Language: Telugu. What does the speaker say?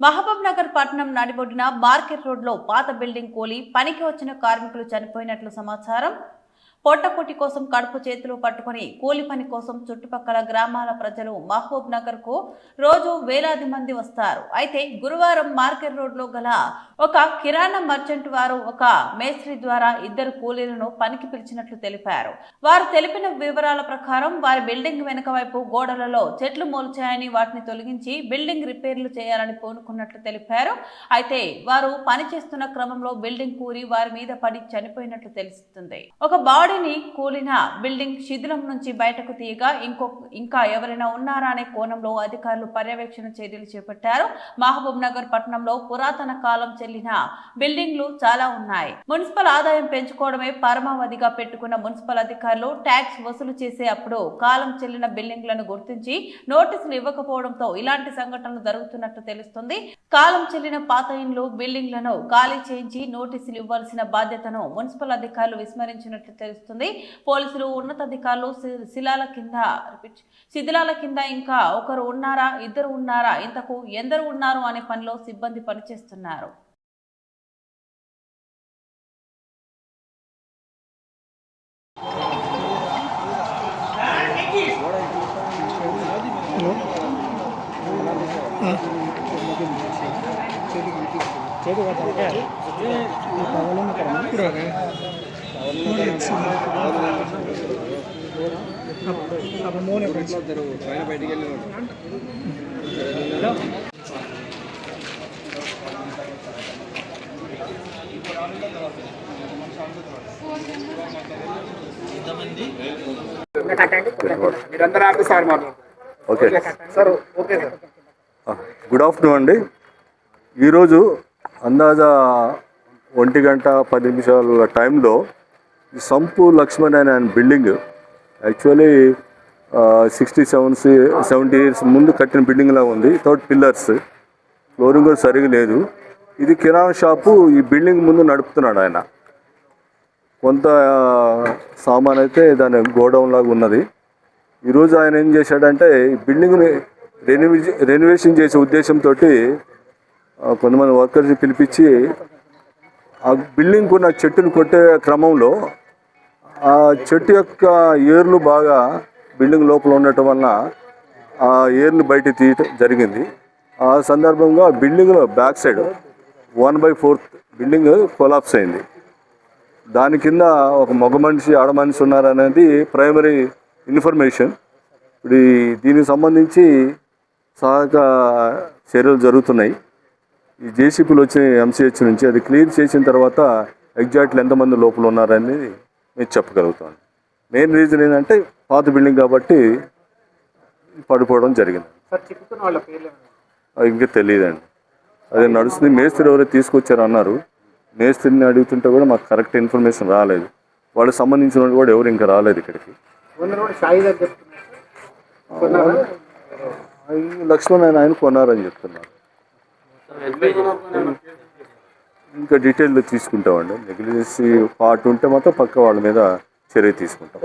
మహబూబ్ నగర్ పట్టణం నడిబొడ్డిన మార్కెట్ రోడ్లో పాత బిల్డింగ్ కూలి పనికి వచ్చిన కార్మికులు చనిపోయినట్లు సమాచారం. పొట్టకొట్టి కోసం కడుపు చేతులు పట్టుకొని కూలి పని కోసం చుట్టుపక్కల గ్రామాల ప్రజలు మహబూబ్ నగర్కు రోజు వేలాది మంది వస్తారు. అయితే గురువారం మార్కెట్ రోడ్లో గల ఒక కిరాణా మర్చెంట్ వారు ఒక మేస్త్రి ద్వారా ఇద్దరు కూలీలను పనికి పిలిచినట్లు తెలిపారు. వారు తెలిపిన వివరాల ప్రకారం వారి బిల్డింగ్ వెనుక వైపు గోడలలో చెట్లు మొలిచాయని వాటిని తొలగించి బిల్డింగ్ రిపేర్లు చేయాలని పూనుకున్నట్లు తెలిపారు. అయితే వారు పని చేస్తున్న క్రమంలో బిల్డింగ్ కూరి వారి మీద పడి చనిపోయినట్లు తెలుస్తుంది. ఒక బాడీ బాడీని కూలిన బిల్డింగ్ శిథిలం నుంచి బయటకు తీయగా ఇంకో ఇంకా ఎవరైనా ఉన్నారా అనే కోణంలో అధికారులు పర్యవేక్షణ చర్యలు చేపట్టారు. మహబూబ్ నగర్ పట్టణంలో పురాతన కాలం చెల్లిన బిల్డింగ్లు చాలా ఉన్నాయి. మున్సిపల్ ఆదాయం పెంచుకోవడమే పరమావధిగా పెట్టుకున్న మున్సిపల్ అధికారులు ట్యాక్స్ వసూలు చేసే అప్పుడు కాలం చెల్లిన బిల్డింగ్లను గుర్తించి నోటీసులు ఇవ్వకపోవడంతో ఇలాంటి సంఘటనలు జరుగుతున్నట్టు తెలుస్తుంది. కాలం చెల్లిన పాత ఇండ్లు బిల్డింగ్లను ఖాళీ చేయించి నోటీసులు ఇవ్వాల్సిన బాధ్యతను మున్సిపల్ అధికారులు విస్మరించినట్లు తెలుస్తుంది. పోలీసులు ఉన్నతాధికారులు శిలాల కింద శిథిలాల కింద ఇంకా ఒకరు ఉన్నారా ఇద్దరు ఉన్నారా ఇంతకు ఎందరు ఉన్నారు అనే పనిలో సిబ్బంది పనిచేస్తున్నారు. మీరందరూ ఆపి సార్ మాట్లాడు okay sir. Okay sir good afternoon అండి. ఈరోజు అందాజా ఒంటి గంట పది నిమిషాల టైంలో ఈ సంపు లక్ష్మణ్ అనే ఆయన building actually sixty seven seventy years ముందు కట్టిన బిల్డింగ్లా ఉంది. థర్డ్ పిల్లర్స్ ఫ్లోరింగ్ కూడా సరిగా లేదు. ఇది కిరాణా షాపు ఈ బిల్డింగ్ ముందు నడుపుతున్నాడు ఆయన. కొంత సామాన్ అయితే దాని గోడౌన్ లాగా ఉన్నది. ఈరోజు ఆయన ఏం చేశాడంటే ఈ బిల్డింగ్ని రెనోవే రెనోవేషన్ చేసే ఉద్దేశంతో కొంతమంది వర్కర్స్ పిలిపించి ఆ బిల్డింగ్ ఉన్న చెట్టును కొట్టే క్రమంలో ఆ చెట్టు యొక్క ఏర్లు బాగా బిల్డింగ్ లోపల ఉండటం వలన ఆ ఏర్లు బయట తీయటం జరిగింది. ఆ సందర్భంగా బిల్డింగ్లో back side one by fourth building collapse అయింది. దాని కింద ఒక మగ మనిషి ఆడ మనిషి ఉన్నారనేది ప్రైమరీ ఇన్ఫర్మేషన్ ఇప్పుడు దీనికి సంబంధించి సహాయక చర్యలు జరుగుతున్నాయి. ఈ జేసీపీలు వచ్చిన ఎంసీహెచ్ నుంచి అది క్లియర్ చేసిన తర్వాత ఎగ్జాక్ట్లీ ఎంతమంది లోపల ఉన్నారనేది మేము చెప్పగలుగుతాం మెయిన్ రీజన్ ఏంటంటే పాత బిల్డింగ్ కాబట్టి పడిపోవడం జరిగింది. ఇంకా తెలియదండి. అదే నడుస్తుంది. మేస్త్రి ఎవరో తీసుకొచ్చారు అన్నారు. మేస్త్రిని అడుగుతుంటే కూడా మాకు కరెక్ట్ ఇన్ఫర్మేషన్ రాలేదు. వాళ్ళకి సంబంధించిన కూడా ఎవరు ఇంకా రాలేదు ఇక్కడికి. లక్ష్మణ్ ఆయన ఆయన కొన్నారని చెప్తున్నారు. ఇంకా డీటెయిల్ తీసుకుంటామండి. నెగ్లిజెన్సీ పార్ట్ ఉంటే మాత్రం పక్క వాళ్ళ మీద చర్య తీసుకుంటాం.